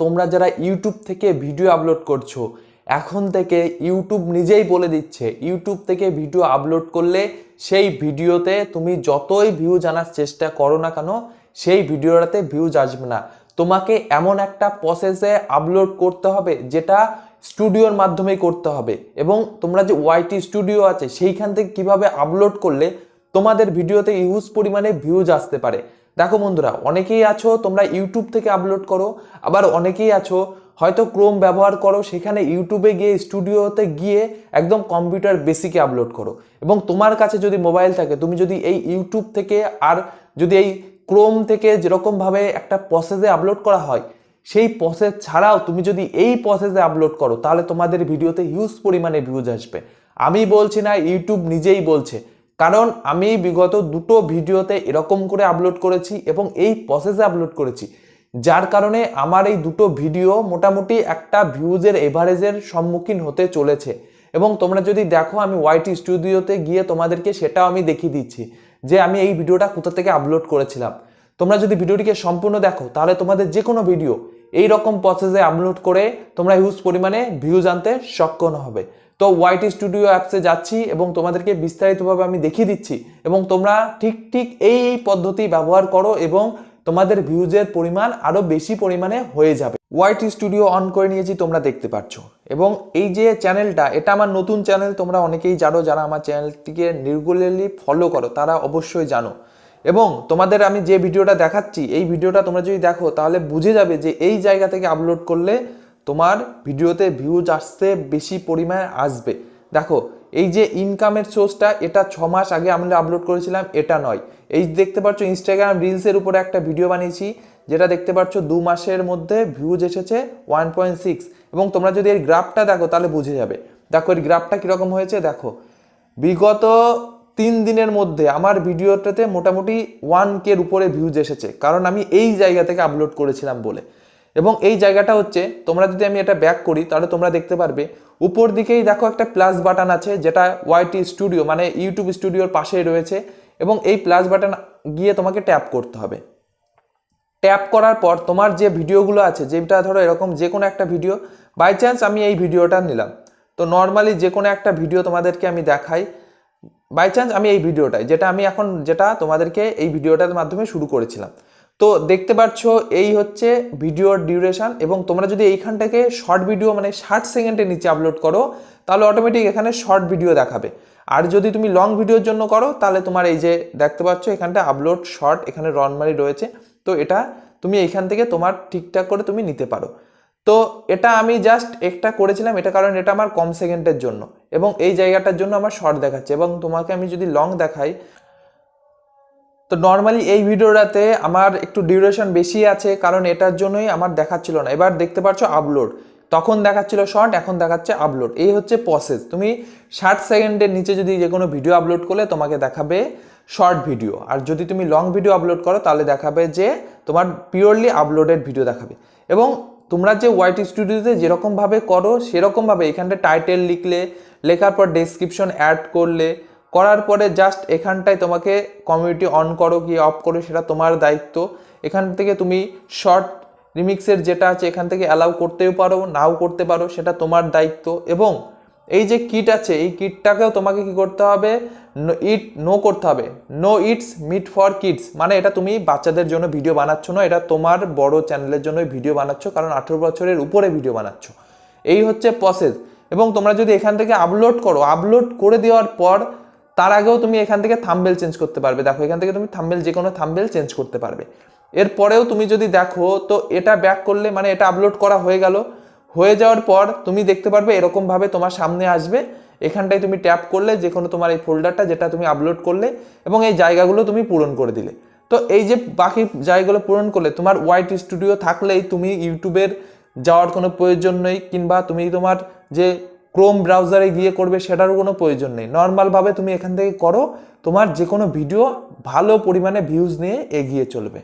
তোমরা যারা ইউটিউব থেকে ভিডিও আপলোড করছ, এখন থেকে ইউটিউব নিজেই বলে দিচ্ছে, ইউটিউব থেকে ভিডিও আপলোড করলে সেই ভিডিওতে তুমি যতই ভিউজ আনার চেষ্টা করো না কেন, সেই ভিডিওটাতে ভিউজ আসবে না। তোমাকে এমন একটা প্রসেসে আপলোড করতে হবে, যেটা স্টুডিওর মাধ্যমে করতে হবে। এবং তোমরা যে ওয়াইটি স্টুডিও আছে, সেইখান থেকে কীভাবে আপলোড করলে তোমাদের ভিডিওতে ইউজ পরিমাণে ভিউজ আসতে পারে। দেখো বন্ধুরা, অনেকেই আছো, তোমরা ইউটিউব থেকে আপলোড করো, আবার অনেকেই আছো, হয়তো ক্রোম ব্যবহার করো, সেখানে ইউটিউবে গিয়ে স্টুডিওতে গিয়ে একদম কম্পিউটার বেসিকে আপলোড করো। এবং তোমার কাছে যদি মোবাইল থাকে, তুমি যদি এই ইউটিউব থেকে আর যদি এই ক্রোম থেকে যেরকমভাবে একটা প্রসেসে আপলোড করা হয়, সেই প্রসেস ছাড়াও তুমি যদি এই প্রসেসে আপলোড করো, তাহলে তোমাদের ভিডিওতে হিউজ পরিমাণে ভিউজ আসবে। আমি বলছি না, ইউটিউব নিজেই বলছে। কারণ আমি বিগত দুটো ভিডিওতে এরকম করে আপলোড করেছি এবং এই প্রসেসে আপলোড করেছি। যার কারণে আমার এই দুটো ভিডিও মোটামুটি একটা ভিউজের এভারেজের সম্মুখীন হতে চলেছে। এবং তোমরা যদি দেখো, আমি ওয়াইটি স্টুডিওতে গিয়ে তোমাদেরকে সেটাও আমি দেখিয়ে দিচ্ছি যে আমি এই ভিডিওটা কোথা থেকে আপলোড করেছিলাম। তোমরা যদি ভিডিওটিকে সম্পূর্ণ দেখো, তাহলে তোমাদের যে কোনো ভিডিও এই রকম প্রসেসে আপলোড করে তোমরা হিউজ পরিমাণে ভিউজ আনতে সক্ষম হবে। তো ওয়াইটি স্টুডিও অ্যাপসে যাচ্ছি এবং তোমাদেরকে বিস্তারিতভাবে আমি দেখিয়ে দিচ্ছি এবং তোমরা ঠিক ঠিক এই এই পদ্ধতি ব্যবহার করো এবং তোমাদের ভিউজের পরিমাণ আরও বেশি পরিমাণে হয়ে যাবে। ওয়াইটি স্টুডিও অন করে নিয়েছি, তোমরা দেখতে পাচ্ছ। এবং এই যে চ্যানেলটা এটা আমার নতুন চ্যানেল তোমরা অনেকেই জানো যারা আমার চ্যানেলটিকে রেগুলারলি ফলো করো, তারা অবশ্যই জানো। এবং তোমাদের আমি যে ভিডিওটা দেখাচ্ছি, এই ভিডিওটা তোমরা যদি দেখো, তাহলে বুঝে যাবে যে এই জায়গা থেকে আপলোড করলে তোমার ভিডিওতে ভিউজ আসতে বেশি পরিমাণে আসবে। দেখো, এই যে ইনকামের সোর্সটা এটা ছ মাস আগে আমরা আপলোড করেছিলাম, এটা নয়। এই দেখতে পাচ্ছ ইনস্টাগ্রাম রিলসের উপরে একটা ভিডিও বানিয়েছি, যেটা দেখতে পাচ্ছ দু মাসের মধ্যে ভিউজ এসেছে ওয়ান পয়েন্ট সিক্স এবং তোমরা যদি এর গ্রাফটা দেখো, তাহলে বুঝে যাবে। দেখো, এর গ্রাফটা কীরকম হয়েছে, দেখো। বিগত তিন দিনের মধ্যে আমার ভিডিওটাতে মোটামুটি ওয়ান কের উপরে ভিউজ এসেছে। কারণ আমি এই জায়গা থেকে আপলোড করেছিলাম বলে। এবং এই জায়গাটা হচ্ছে, তোমরা যদি আমি এটা ব্যাক করি, তাহলে তোমরা দেখতে পারবে, উপর দিকেই দেখো একটা প্লাস বাটন আছে, যেটা ওয়াইটি স্টুডিও মানে ইউটিউব স্টুডিওর পাশেই রয়েছে, এবং এই প্লাস বাটন গিয়ে তোমাকে ট্যাপ করতে হবে। ট্যাপ করার পর তোমার যে ভিডিওগুলো আছে, যেটা ধরো এরকম যে কোনো একটা ভিডিও বাই চান্স আমি এই ভিডিওটা নিলাম। তো নর্মালি যে কোনো একটা ভিডিও তোমাদেরকে আমি দেখাই বাই চান্স আমি এই ভিডিওটাই, যেটা আমি এখন, যেটা তোমাদেরকে এই ভিডিওটার মাধ্যমে শুরু করেছিলাম। তো দেখতে পাচ্ছ এই হচ্ছে ভিডিওর ডিউরেশন এবং তোমরা যদি এইখান থেকে শর্ট ভিডিও মানে ষাট সেকেন্ডের নিচে আপলোড করো, তাহলে অটোমেটিক এখানে শর্ট ভিডিও দেখাবে। আর যদি তুমি লং ভিডিওর জন্য করো, তাহলে তোমার এই যে দেখতে পাচ্ছ, এখানটা আপলোড শর্ট এখানে রনমারি রয়েছে। তো এটা তুমি এইখান থেকে তোমার ঠিকঠাক করে তুমি নিতে পারো। তো এটা আমি জাস্ট একটা করেছিলাম, এটা কারণ এটা আমার কম সেকেন্ডের জন্য এবং এই জায়গাটার জন্য আমার শর্ট দেখাচ্ছে এবং তোমাকে আমি যদি লং দেখাই তো নর্মালি এই ভিডিওটাতে আমার একটু ডিউরেশন বেশি আছে, কারণ এটার জন্যই আমার দেখাচ্ছিল না। এবার দেখতে পাচ্ছ আপলোড তখন দেখাচ্ছিল শর্ট এখন দেখাচ্ছে আপলোড এই হচ্ছে প্রসেস তুমি ষাট সেকেন্ডের নিচে যদি যে কোনো ভিডিও আপলোড করলে তোমাকে দেখাবে শর্ট ভিডিও আর যদি তুমি লং ভিডিও আপলোড করো, তাহলে দেখাবে যে তোমার পিওরলি আপলোডেড ভিডিও দেখাবে। এবং তোমরা যে ওয়াইটি স্টুডিওতে যেরকমভাবে করো, সেরকমভাবে এখানটা টাইটেল লিখলে, লেখার পর ডেসক্রিপশন অ্যাড করলে করার পরে জাস্ট এখানটায় তোমাকে কমিউনিটি অন করো কি অফ করো, সেটা তোমার দায়িত্ব। এখান থেকে তুমি শর্ট রিমিক্সের যেটা আছে, এখান থেকে অ্যালাউ করতেও পারো, নাও করতে পারো, সেটা তোমার দায়িত্ব। এবং এই যে কিট আছে, এই কিটটাকেও তোমাকে কি করতে হবে? ইট নো করতে হবে। No it's meat for kids মানে এটা তুমি বাচ্চাদের জন্য ভিডিও বানাচ্ছ না, এটা তোমার বড় চ্যানেলের জন্য ভিডিও বানাচ্ছ, কারণ আঠেরো বছরের উপরে ভিডিও বানাচ্ছ। এই হচ্ছে প্রসেস এবং তোমরা যদি এখান থেকে আপলোড করো আপলোড করে দেওয়ার পর তার আগেও তুমি এখান থেকে থাম্বেল চেঞ্জ করতে পারবে। দেখো, এখান থেকে তুমি থাম্বেল যে কোনো থাম্বেল চেঞ্জ করতে পারবে। এরপরেও তুমি যদি দেখো, তো এটা ব্যাক করলে মানে এটা আপলোড করা হয়ে গেল। হয়ে যাওয়ার পর তুমি দেখতে পারবে এরকমভাবে তোমার সামনে আসবে। এখানটায় তুমি ট্যাপ করলে যে কোনো তোমার এই ফোল্ডারটা যেটা তুমি আপলোড করলে এবং এই জায়গাগুলো তুমি পূরণ করে দিলে। তো এই যে বাকি জায়গাগুলো পূরণ করলে, তোমার ওয়াইট স্টুডিও থাকলেই তুমি ইউটিউবের যাওয়ার কোনো প্রয়োজন নেই, কিংবা তুমি তোমার যে ক্রোম ব্রাউজারে গিয়ে করবে সেটারও কোনো প্রয়োজন নেই। নর্মালভাবে তুমি এখান থেকে করো, তোমার যে কোনো ভিডিও ভালো পরিমাণে ভিউজ নিয়ে এগিয়ে চলবে।